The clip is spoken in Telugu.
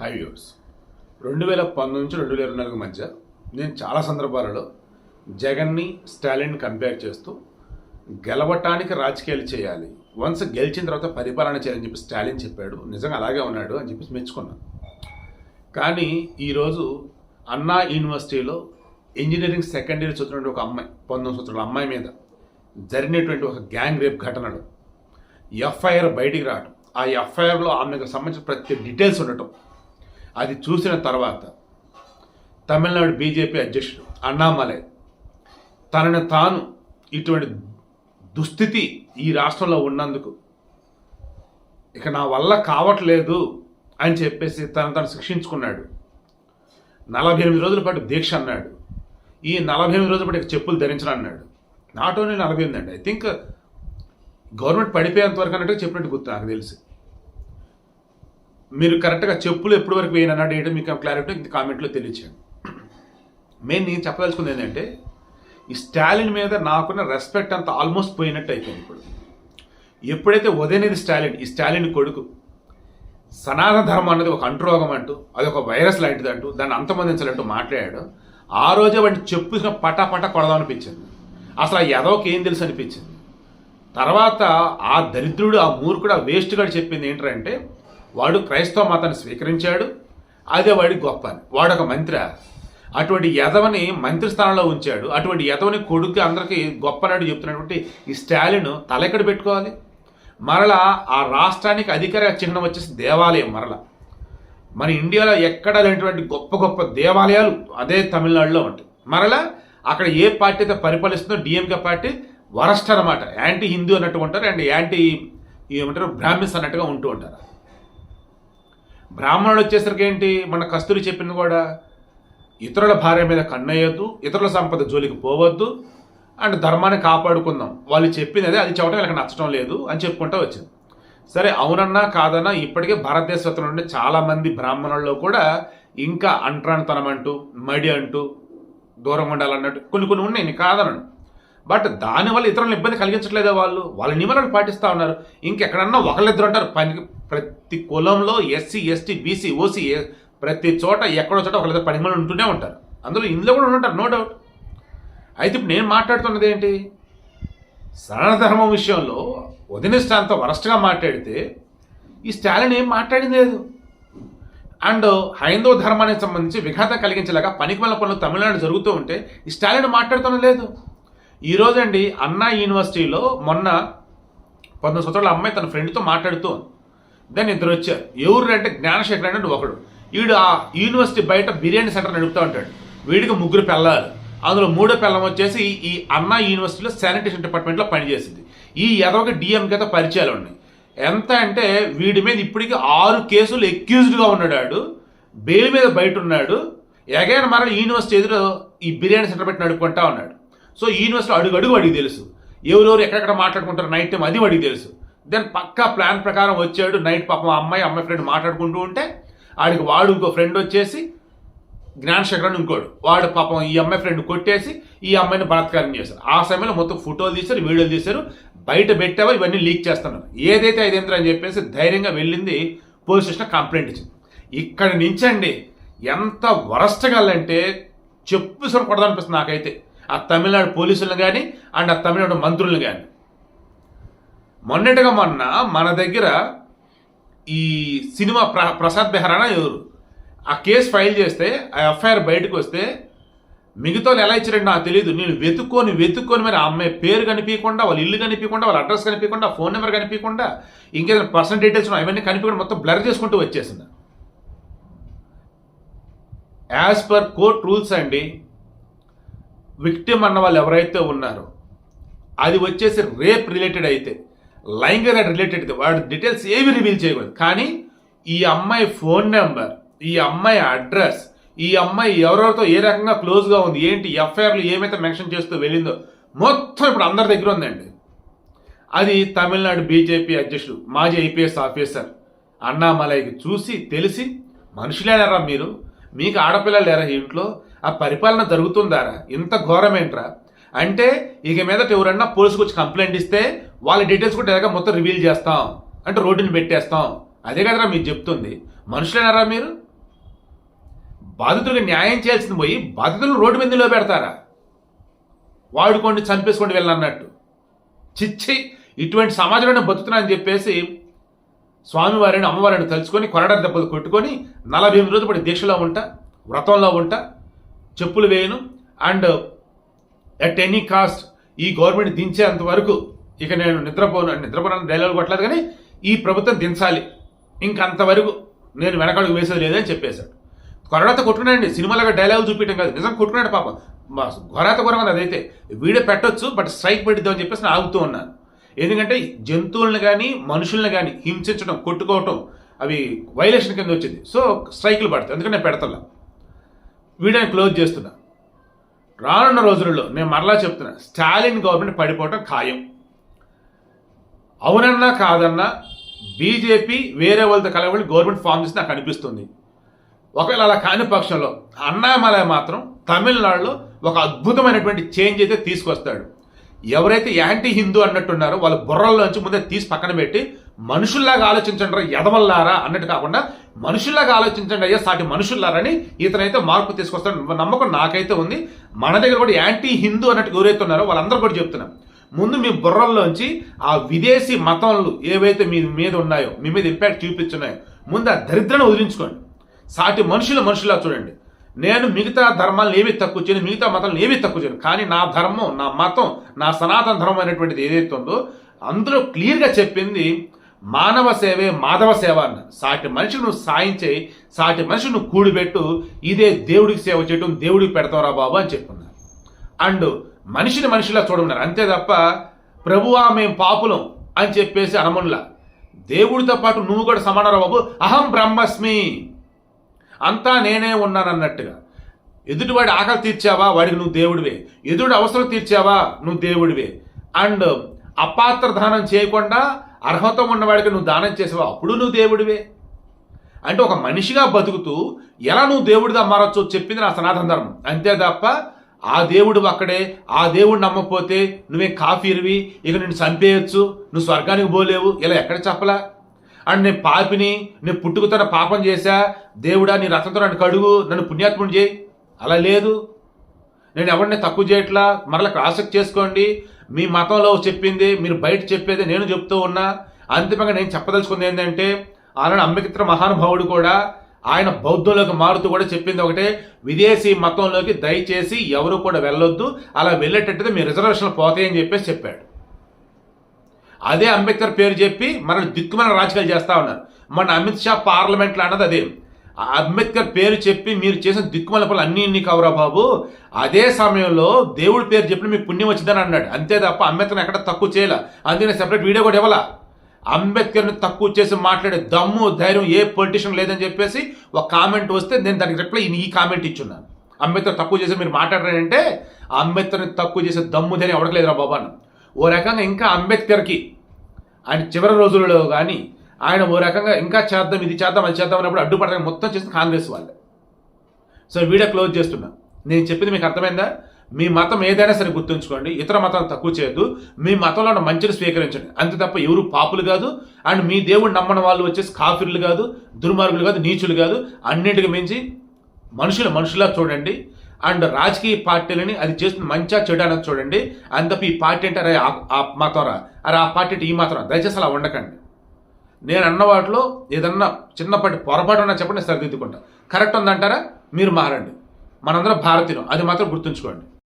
హై వ్యూర్స్ రెండు వేల పంతొమ్మిది నుంచి రెండు వేల ఇరవై నాలుగు మధ్య నేను చాలా సందర్భాలలో జగన్ని స్టాలిన్ కంపేర్ చేస్తూ గెలవటానికి రాజకీయాలు చేయాలి. వన్స్ గెలిచిన తర్వాత పరిపాలన చేయాలని చెప్పి స్టాలిన్ చెప్పాడు. నిజంగా అలాగే ఉన్నాడు అని చెప్పి మెచ్చుకున్నాను కానీ ఈరోజు అన్నా యూనివర్సిటీలో ఇంజనీరింగ్ సెకండ్ ఇయర్ చదువుతున్న ఒక అమ్మాయి పంతొమ్మిది సంవత్సరాల అమ్మాయి మీద జరిగినటువంటి ఒక గ్యాంగ్ రేప్ ఘటనలు ఎఫ్ఐఆర్ బయటికి రావడం ఆ ఎఫ్ఐఆర్లో ఆమెకు సంబంధించిన ప్రతి డీటెయిల్స్ ఉండటం. అది చూసిన తర్వాత తమిళనాడు బీజేపీ అధ్యక్షుడు అన్నామలై తనను తాను ఇటువంటి దుస్థితి ఈ రాష్ట్రంలో ఉన్నందుకు ఇక నా వల్ల కావట్లేదు అని చెప్పేసి తను తను శిక్షించుకున్నాడు. నలభై ఎనిమిది రోజుల పాటు దీక్ష అన్నాడు. ఈ నలభై ఎనిమిది రోజుల పాటు ఇక చెప్పులు ధరించను అన్నాడు నాట్ ఓన్లీ నలభై ఎనిమిది అండి. ఐ థింక్ గవర్నమెంట్ పడిపోయేంత వరకు అన్నట్టు చెప్పినట్టు గుర్తు నాకు తెలిసి. మీరు కరెక్ట్గా చెప్పులు ఎప్పటి వరకు వేయను అన్న ఏంటో మీకు క్లారిటీ ఇంత కామెంట్లో తెలియచేయండి. మెయిన్ నేను చెప్పదలుచుకుంది ఏంటంటే ఈ స్టాలిన్ మీద నాకున్న రెస్పెక్ట్ అంతా ఆల్మోస్ట్ పోయినట్టు అయిపోయింది ఇప్పుడు. ఎప్పుడైతే ఉదయనిధి స్టాలిన్ ఈ స్టాలిన్ కొడుకు సనాతన ధర్మం అన్నది ఒక అంటురోగం అంటూ అది ఒక వైరస్ లాంటిది అంటూ దాన్ని అంతమందించాలంటూ మాట్లాడాడు ఆ రోజే వాడిని చెప్పు పటా పటా అనిపించింది అసలు ఆ యదవకి ఏం తెలుసు అనిపించింది? తర్వాత ఆ దరిద్రుడు ఆ మూర్ఖుడు ఆ వేస్ట్గా చెప్పింది ఏంటంటే వాడు క్రైస్తవ మతాన్ని స్వీకరించాడు అదే వాడి గొప్ప అని వాడు ఒక మంత్రి. అటువంటి యదవని మంత్రి స్థానంలో ఉంచాడు. అటువంటి యదవని కొడుకు అందరికీ గొప్ప నాడు చెప్తున్నటువంటి ఈ స్టాలిన్ తలెక్కడ పెట్టుకోవాలి? మరలా ఆ రాష్ట్రానికి అధికార చిహ్నం వచ్చేసి దేవాలయం మరలా. మన ఇండియాలో ఎక్కడ లేనటువంటి గొప్ప గొప్ప దేవాలయాలు అదే తమిళనాడులో ఉంటాయి. మరలా అక్కడ ఏ పార్టీ అయితే పరిపాలిస్తుందో డిఎంకే పార్టీ వరస్ట్ అనమాట యాంటీ హిందూ అన్నట్టు ఉంటారు అండ్ యాంటీ ఏమంటారు బ్రాహ్మిన్స్ అన్నట్టుగా ఉంటూ ఉంటారు. బ్రాహ్మణుడు వచ్చేసరికి ఏంటి? మన కస్తూరి చెప్పింది కూడా ఇతరుల భార్య మీద కన్నయ్యొద్దు ఇతరుల సంపద జోలికి పోవద్దు అండ్ ధర్మాన్ని కాపాడుకుందాం. వాళ్ళు చెప్పింది అదే అది చెప్పడం వీళ్ళకి నచ్చడం లేదు అని చెప్పుకుంటూ వచ్చింది. సరే అవునన్నా కాదన్నా ఇప్పటికే భారతదేశంలో నుండి చాలామంది బ్రాహ్మణుల్లో కూడా ఇంకా అంట్రాన్తనం అంటూ మడి అంటూ దూరం ఉండాలన్నట్టు కొన్ని కొన్ని ఉన్నాయి నేను కాదనను. బట్ దానివల్ల ఇతరులను ఇబ్బంది కలిగించట్లేదా వాళ్ళు? వాళ్ళ నిబంధనలు పాటిస్తూ ఉన్నారు. ఇంకెక్కడన్నా ఒకళ్ళిద్దరు అంటారు పని ప్రతి కులంలో ఎస్సీ ఎస్టీ బీసీ ఓసీ ప్రతి చోట ఎక్కడో చోట ఒకళ్ళిద్దరు పని మంది ఉంటూనే ఉంటారు. అందులో ఇందులో కూడా ఉంటారు నో డౌట్. అయితే ఇప్పుడు నేను మాట్లాడుతున్నది ఏంటి? సరళ ధర్మం విషయంలో వదినిష్టాంత వరస్ట్గా మాట్లాడితే ఈ స్టాలిన్ ఏం మాట్లాడింది లేదు. అండ్ హైందవ ధర్మానికి సంబంధించి విఘాతం కలిగించేలాగా పనికిమల పనులు తమిళనాడు జరుగుతూ ఉంటే ఈ స్టాలిన్ మాట్లాడుతున్న లేదు. ఈరోజు అండి అన్నా యూనివర్సిటీలో మొన్న పంతొమ్మిది సంవత్సరాల అమ్మాయి తన ఫ్రెండ్తో మాట్లాడుతూ దాన్ని ఇద్దరు వచ్చారు. ఎవరు అంటే జ్ఞానశేఖర్ అంటే ఒకడు. వీడు ఆ యూనివర్సిటీ బయట బిర్యానీ సెంటర్ నడుపుతూ ఉంటాడు. వీడికి ముగ్గురు పిల్లలు. అందులో మూడో పిల్లం వచ్చేసి ఈ అన్నా యూనివర్సిటీలో శానిటేషన్ డిపార్ట్మెంట్లో పనిచేసింది. ఈ ఎదవకి డిఎంకేతో పరిచయాలు ఉన్నాయి. ఎంత అంటే వీడి మీద ఇప్పటికీ ఆరు కేసులు ఎక్యూజ్డ్గా ఉన్నాడు బెయిల్ మీద బయట ఉన్నాడు. ఎగైన మరల యూనివర్సిటీ ఎదురు ఈ బిర్యానీ సెంటర్ పెట్టి నడుపుకుంటా ఉన్నాడు. సో ఈ యూనివర్సిటీ అడుగు అడుగు వాడికి తెలుసు. ఎవరెవరు ఎక్కడెక్కడ మాట్లాడుకుంటారు నైట్ టైం అది వాడికి తెలుసు. దెన్ పక్కా ప్లాన్ ప్రకారం వచ్చాడు. నైట్ పాపం అమ్మాయి అమ్మాయి ఫ్రెండ్ మాట్లాడుకుంటూ ఉంటే ఆడికి వాడు ఇంకో ఫ్రెండ్ వచ్చేసి జ్ఞానశేఖర్ అని ఇంకోడు. వాడు పాపం ఈ అమ్మాయి ఫ్రెండ్ కొట్టేసి ఈ అమ్మాయిని బలాత్కారం చేశారు. ఆ సమయంలో మొత్తం ఫోటోలు తీశారు వీడియోలు తీశారు. బయట పెట్టావా? ఇవన్నీ లీక్ చేస్తున్నారు. ఏదైతే ఐదేంద్ర అని చెప్పేసి ధైర్యంగా వెళ్ళింది పోలీస్ స్టేషన్ కంప్లైంట్ ఇచ్చింది. ఇక్కడ నుంచండి ఎంత వరస్ట్గాలంటే చెప్పు సరికొడదనిపిస్తుంది నాకైతే. ఆ తమిళనాడు పోలీసులను కానీ అండ్ ఆ తమిళనాడు మంత్రులను కానీ మొన్నటిగా మొన్న మన దగ్గర ఈ సినిమా ప్ర ప్రసాద్ బెహరానా ఎవరు? ఆ కేసు ఫైల్ చేస్తే ఆ ఎఫ్ఐఆర్ బయటకు వస్తే మిగతా వాళ్ళు ఎలా ఇచ్చారంటే నాకు తెలియదు నేను వెతుక్కొని వెతుక్కొని మరి ఆ అమ్మాయి పేరు కనిపించకుండా వాళ్ళ ఇల్లు కనిపించకుండా వాళ్ళ అడ్రస్ కనిపించకుండా ఫోన్ నెంబర్ కనిపించకుండా ఇంకేదైనా పర్సనల్ డీటెయిల్స్ ఉన్నాయి అవన్నీ కనిపించకుండా మొత్తం బ్లర్ చేసుకుంటూ వచ్చేసింది. యాజ్ పర్ కోర్ట్ రూల్స్ అండి విక్టిమ్ అన్న వాళ్ళు ఎవరైతే ఉన్నారో అది వచ్చేసి రేప్ రిలేటెడ్ అయితే లైంగిక రిలేటెడ్ అయితే వాడి డీటెయిల్స్ ఏవి రివీల్ చేయకూడదు. కానీ ఈ అమ్మాయి ఫోన్ నెంబర్ ఈ అమ్మాయి అడ్రస్ ఈ అమ్మాయి ఎవరెవరితో ఏ రకంగా క్లోజ్గా ఉంది ఏంటి ఎఫ్ఐఆర్లు ఏమైతే మెన్షన్ చేస్తూ వెళ్ళిందో మొత్తం ఇప్పుడు అందరి దగ్గర ఉందండి. అది తమిళనాడు బీజేపీ అధ్యక్షుడు మాజీ ఐపీఎస్ ఆఫీసర్ అన్నామలైకి చూసి తెలిసి మనుషులేనారా మీరు? మీకు ఆడపిల్లలు లేరా ఇంట్లో? ఆ పరిపాలన జరుగుతుందారా? ఇంత ఘోరమేంట్రా? అంటే ఇక మీదట ఎవరన్నా పోలీసుకు వచ్చి కంప్లైంట్ ఇస్తే వాళ్ళ డీటెయిల్స్ కూడా ఎలాగ మొత్తం రివీల్ చేస్తాం. అంటే రోడ్డుని పెట్టేస్తాం. అదే కదరా మీరు చెప్తుంది. మనుషులేనారా మీరు? బాధితులకు న్యాయం చేయాల్సింది పోయి బాధితులను రోడ్డు మీద నిలబెడతారా? వాడుకోండి చంపేసుకోండి వెళ్ళన్నట్టు. చిచ్చి ఇటువంటి సమాజంలో బతుకుతున్నా అని చెప్పేసి స్వామివారిని అమ్మవారిని తలుచుకొని కొరడ దెబ్బలు కొట్టుకొని నలభై ఎనిమిది రోజులు పడి దీక్షలో ఉంటా వ్రతంలో ఉంటా చెప్పులు వేయను. అండ్ ఎట్ ఎనీ కాస్ట్ ఈ గవర్నమెంట్ దించేంత వరకు ఇక నేను నిద్రపోను నిద్రపోనని డైలాగ్ కొట్టలేదు కానీ ఈ ప్రభుత్వం దించాలి. ఇంకంతవరకు నేను వెనకడుగు వేసేది లేదని చెప్పేశాడు. కొరడత కొట్టుకున్నాడండి. సినిమాలుగా డైలాగ్ చూపించడం కాదు. నిజం కొట్టుకున్నాడు పాపం. మా ఘోరాత ఘోరం అదైతే వీడియో పెట్టొచ్చు బట్ స్ట్రైక్ పెట్టిద్దామని చెప్పేసి నేను ఆగుతూ ఉన్నాను. ఎందుకంటే జంతువులను కానీ మనుషుల్ని కానీ హింసించడం కొట్టుకోవటం అవి వైలేషన్ కింద వచ్చింది. సో స్ట్రైకులు పడతాయి. అందుకని నేను పెడతలా. వీడియోని క్లోజ్ చేస్తున్నా. రానున్న రోజులలో నేను మరలా చెప్తున్నా స్టాలిన్ గవర్నమెంట్ పడిపోవటం ఖాయం. అవునన్నా కాదన్నా బీజేపీ వేరే వాళ్ళతో కలవని గవర్నమెంట్ ఫామ్ చేసి నాకు అనిపిస్తుంది. ఒకవేళ అలా కాని పక్షంలో అన్నామలై మాత్రం తమిళనాడులో ఒక అద్భుతమైనటువంటి చేంజ్ అయితే తీసుకొస్తాడు. ఎవరైతే యాంటీ హిందూ అన్నట్టున్నారో వాళ్ళ బుర్రల్లోంచి ముందే తీసి పక్కన పెట్టి మనుషుల్లాగా ఆలోచించండి రా ఎదవల్లారా అన్నట్టు కాకుండా మనుషుల్లాగా ఆలోచించండి అయ్యా సాటి మనుషుల్లారని ఇతనైతే మార్పు తీసుకొస్తాడు. నమ్మకం నాకైతే ఉంది. మన దగ్గర కూడా యాంటీ హిందూ అన్నట్టు ఎవరైతే ఉన్నారో వాళ్ళందరూ కూడా చెప్తున్నారు. ముందు మీ బుర్రల్లోంచి ఆ విదేశీ మతంలు ఏవైతే మీ మీద ఉన్నాయో మీ మీద ఇంపాక్ట్ చూపించున్నాయో ముందు ఆ దరిద్రను వదిలించుకోండి. సాటి మనుషుల మనుషులా చూడండి. నేను మిగతా ధర్మాలను ఏమీ తక్కువ చేయను మిగతా మతాలను ఏమీ తక్కువ చేయను కానీ నా ధర్మం నా మతం నా సనాతన ధర్మం అనేటువంటిది ఏదైతే ఉందో అందులో క్లియర్గా చెప్పింది మానవ సేవే మాధవ సేవ అన్న. సాటి మనిషికి నువ్వు సాయం చేయి సాటి మనిషిని నువ్వు కూడిపెట్టు ఇదే దేవుడికి సేవ చేయటం దేవుడికి పెడతావురా బాబు అని చెప్పున్నారు. అండ్ మనిషిని మనిషిలా చూడమన్నారు. అంతే తప్ప ప్రభువా మేం పాపులం అని చెప్పేసి అనముల్లా దేవుడితో పాటు నువ్వు కూడా సమానరా బాబు? అహం బ్రహ్మస్మి. అంతా నేనే ఉన్నానన్నట్టుగా ఎదుటివాడి ఆకలి తీర్చావా? వాడికి నువ్వు దేవుడివే. ఎదుటి అవసరం తీర్చావా? నువ్వు దేవుడివే. అండ్ అపాత్ర దానం చేయకుండా అర్హత ఉన్నవాడికి నువ్వు దానం చేసావు? అప్పుడు నువ్వు దేవుడివే. అంటే ఒక మనిషిగా బతుకుతూ ఎలా నువ్వు దేవుడిగా మారచ్చు చెప్పింది నా సనాతన ధర్మం. అంతే తప్ప ఆ దేవుడు అక్కడే ఆ దేవుడు నమ్మకపోతే నువ్వే కాఫీరివి ఇక నేను చంపేయచ్చు నువ్వు స్వర్గానికి పోలేవు ఇలా ఎక్కడ చెప్పలా? అండ్ నేను పాపిని నేను పుట్టుకుతన పాపం చేశా దేవుడా నీ రథంతో నన్ను కడుగు నన్ను పుణ్యాత్ముడు చేయి. అలా లేదు. నేను ఎవరిని తక్కువ చేయట్లా? మరలా క్రాస్ చేసుకోండి. మీ మతంలో చెప్పింది మీరు బయట చెప్పేది నేను చెప్తూ ఉన్నా అంతిమంగా నేను చెప్పదలుచుకుంది ఏంటంటే ఆనాడు అంబేద్కర్ మహానుభావుడు కూడా ఆయన బౌద్ధంలోకి మారుతూ కూడా చెప్పింది ఒకటే విదేశీ మతంలోకి దయచేసి ఎవరు కూడా వెళ్ళొద్దు అలా వెళ్ళేటట్టుగా మీ రిజర్వేషన్లు పోతాయని చెప్పేసి చెప్పాడు. అదే అంబేద్కర్ పేరు చెప్పి మన దిక్కుమైన రాజకీయాలు చేస్తా ఉన్నారు. మన అమిత్ షా పార్లమెంట్లో అన్నది అదే. అంబేద్కర్ పేరు చెప్పి మీరు చేసిన దిక్కుమల పనులు అన్ని ఇన్ని కవరా బాబు? అదే సమయంలో దేవుడి పేరు చెప్పిన మీకు పుణ్యం వచ్చిందని అన్నాడు. అంతే తప్ప అంబేద్కర్ ఎక్కడ తక్కువ చేయాల? అందుకే సెపరేట్ వీడియో కూడా ఇవ్వాలా? అంబేద్కర్ని తక్కువ చేసి మాట్లాడే దమ్ము ధైర్యం ఏ పొలిటీషియన్ లేదని చెప్పేసి ఒక కామెంట్ వస్తే నేను దానికి రిప్లై ఈ కామెంట్ ఇచ్చున్నాను అంబేద్కర్ తక్కువ చేసి మీరు మాట్లాడారంటే అంబేద్కర్ని తక్కువ చేసే దమ్ము ధైర్యం ఎవడలేదురా బాబా ఓ రకంగా ఇంకా అంబేద్కర్కి ఆయన చివరి రోజులలో కానీ ఆయన ఓ రకంగా ఇంకా చేద్దాం ఇది చేద్దాం అది చేద్దాం అన్నప్పుడు అడ్డుపడడానికి మొత్తం చేసిన కాంగ్రెస్ వాళ్ళే. సో వీడియో క్లోజ్ చేస్తున్నా. నేను చెప్పింది మీకు అర్థమైందా? మీ మతం ఏదైనా సరే గుర్తుంచుకోండి. ఇతర మతాలను తక్కువ చేయొద్దు. మీ మతంలో ఉన్న మంచిని స్వీకరించండి. అంతే తప్ప ఎవరు పాపులు కాదు. అండ్ మీ దేవుడు నమ్మని వాళ్ళు వచ్చేసి కాఫీర్లు కాదు దుర్మార్గులు కాదు నీచులు కాదు. అన్నింటికి మించి మనుషులు మనుషులా చూడండి. అండ్ రాజకీయ పార్టీలని అది చేస్తున్న మంచిగా చెడు అనేది చూడండి. అంతపి ఈ పార్టీ అంటే అరే ఆ- ఆ మాత్రం రా. అరే ఆ పార్టీ అంటే ఈ మాత్రం దయచేసి అలా ఉండకండి. నేను అన్న వాటిలో ఏదన్నా చిన్నప్పటి పొరపాటు ఉన్నా చెప్పండి సరిదిద్దుకుంటా. కరెక్ట్ ఉందంటారా? మీరు మారండి. మనందరం భారతీయులు. అది మాత్రం గుర్తుంచుకోండి.